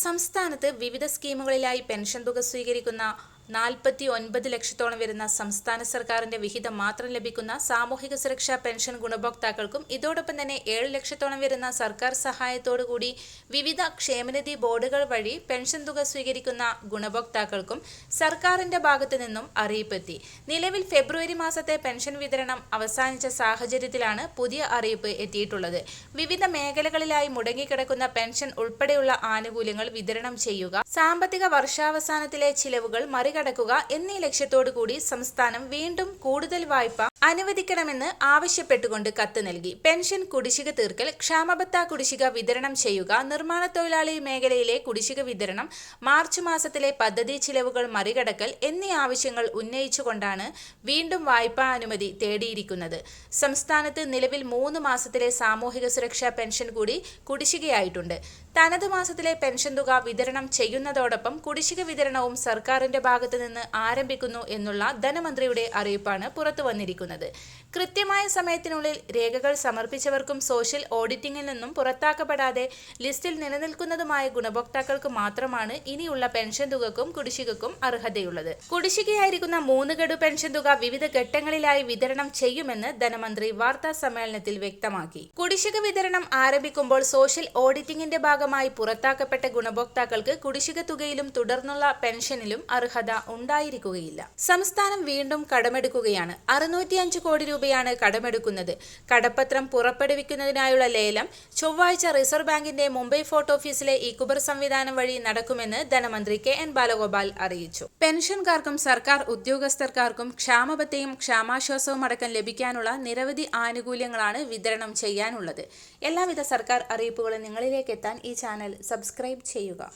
സംസ്ഥാനത്ത് വിവിധ സ്കീമുകളിലായി പെൻഷൻ തുക സ്വീകരിക്കുന്ന നാൽപ്പത്തി ഒൻപത് ലക്ഷത്തോളം വരുന്ന സംസ്ഥാന സർക്കാരിന്റെ വിഹിതം മാത്രം ലഭിക്കുന്ന സാമൂഹിക സുരക്ഷാ പെൻഷൻ ഗുണഭോക്താക്കൾക്കും ഇതോടൊപ്പം തന്നെ ഏഴ് ലക്ഷത്തോളം വരുന്ന സർക്കാർ സഹായത്തോടുകൂടി വിവിധ ക്ഷേമനിധി ബോർഡുകൾ വഴി പെൻഷൻ തുക സ്വീകരിക്കുന്ന ഗുണഭോക്താക്കൾക്കും സർക്കാരിന്റെ ഭാഗത്തു നിന്നും അറിയിപ്പെത്തി. നിലവിൽ ഫെബ്രുവരി മാസത്തെ പെൻഷൻ വിതരണം അവസാനിച്ച സാഹചര്യത്തിലാണ് പുതിയ അറിയിപ്പ് എത്തിയിട്ടുള്ളത്. വിവിധ മേഖലകളിലായി മുടങ്ങിക്കിടക്കുന്ന പെൻഷൻ ഉൾപ്പെടെയുള്ള ആനുകൂല്യങ്ങൾ വിതരണം ചെയ്യുക സാമ്പത്തിക വർഷാവസാനത്തിലെ ചിലവുകൾ മറികടക്കുക എന്നീ ലക്ഷ്യത്തോടു കൂടി സംസ്ഥാനം വീണ്ടും കൂടുതൽ വായ്പ അനുവദിക്കണമെന്ന് ആവശ്യപ്പെട്ടുകൊണ്ട് കത്ത് നൽകി. പെൻഷൻ കുടിശ്ശിക തീർക്കൽ ക്ഷാമബത്ത കുടിശ്ശിക വിതരണം ചെയ്യുക നിർമ്മാണ തൊഴിലാളി മേഖലയിലെ കുടിശ്ശിക വിതരണം മാർച്ച് മാസത്തിലെ പദ്ധതി ചിലവുകൾ മറികടക്കൽ എന്നീ ആവശ്യങ്ങൾ ഉന്നയിച്ചുകൊണ്ടാണ് വീണ്ടും വായ്പാ അനുമതി തേടിയിരിക്കുന്നത്. സംസ്ഥാനത്ത് നിലവിൽ മൂന്ന് മാസത്തിലെ സാമൂഹിക സുരക്ഷാ പെൻഷൻ കൂടി കുടിശ്ശികയായിട്ടുണ്ട്. തനത് മാസത്തിലെ പെൻഷൻ തുക വിതരണം ചെയ്യുന്നതോടൊപ്പം കുടിശ്ശിക വിതരണവും സർക്കാരിന്റെ ഭാഗത്തു നിന്ന് ആരംഭിക്കുന്നു എന്നുള്ള ധനമന്ത്രിയുടെ അറിയിപ്പാണ് പുറത്തു വന്നിരിക്കുന്നത്. കൃത്യമായ സമയത്തിനുള്ളിൽ രേഖകൾ സമർപ്പിച്ചവർക്കും സോഷ്യൽ ഓഡിറ്റിംഗിൽ നിന്നും പുറത്താക്കപ്പെടാതെ ലിസ്റ്റിൽ നിലനിൽക്കുന്നതുമായ ഗുണഭോക്താക്കൾക്ക് മാത്രമാണ് ഇനിയുള്ള പെൻഷൻ തുകക്കും കുടിശ്ശികക്കും അർഹതയുള്ളത്. കുടിശ്ശികയായിരിക്കുന്ന മൂന്ന് ഗഡു പെൻഷൻ തുക വിവിധ ഘട്ടങ്ങളിലായി വിതരണം ചെയ്യുമെന്ന് ധനമന്ത്രി വാർത്താ സമ്മേളനത്തിൽ വ്യക്തമാക്കി. കുടിശ്ശിക വിതരണം ആരംഭിക്കുമ്പോൾ സോഷ്യൽ ഓഡിറ്റിംഗിന്റെ ഭാഗമായി പുറത്താക്കപ്പെട്ട ഗുണഭോക്താക്കൾക്ക് കുടിശ്ശിക തുകയിലും തുടർന്നുള്ള പെൻഷനിലും അർഹത ഉണ്ടായിരിക്കുകയില്ല. സംസ്ഥാനം വീണ്ടും കടമെടുക്കുകയാണ്. അറുന്നൂറ്റിയഞ്ച് കോടി രൂപയാണ് കടമെടുക്കുന്നത്. കടപ്പത്രം പുറപ്പെടുവിക്കുന്നതിനായുള്ള ലേലം ചൊവ്വാഴ്ച റിസർവ് ബാങ്കിന്റെ മുംബൈ ഫോർട്ട് ഓഫീസിലെ ഇക്കുബർ സംവിധാനം വഴി നടക്കുമെന്ന് ധനമന്ത്രി കെ. എൻ. ബാലഗോപാൽ അറിയിച്ചു. പെൻഷൻകാർക്കും സർക്കാർ ഉദ്യോഗസ്ഥർക്കാർക്കും ക്ഷാമബത്തയും ക്ഷാമാശ്വാസവും അടക്കം ലഭിക്കാനുള്ള നിരവധി ആനുകൂല്യങ്ങളാണ് വിതരണം ചെയ്യാനുള്ളത്. എല്ലാവിധ സർക്കാർ അറിയിപ്പുകളും നിങ്ങളിലേക്ക് എത്താൻ ഈ ചാനൽ സബ്സ്ക്രൈബ് ചെയ്യുക.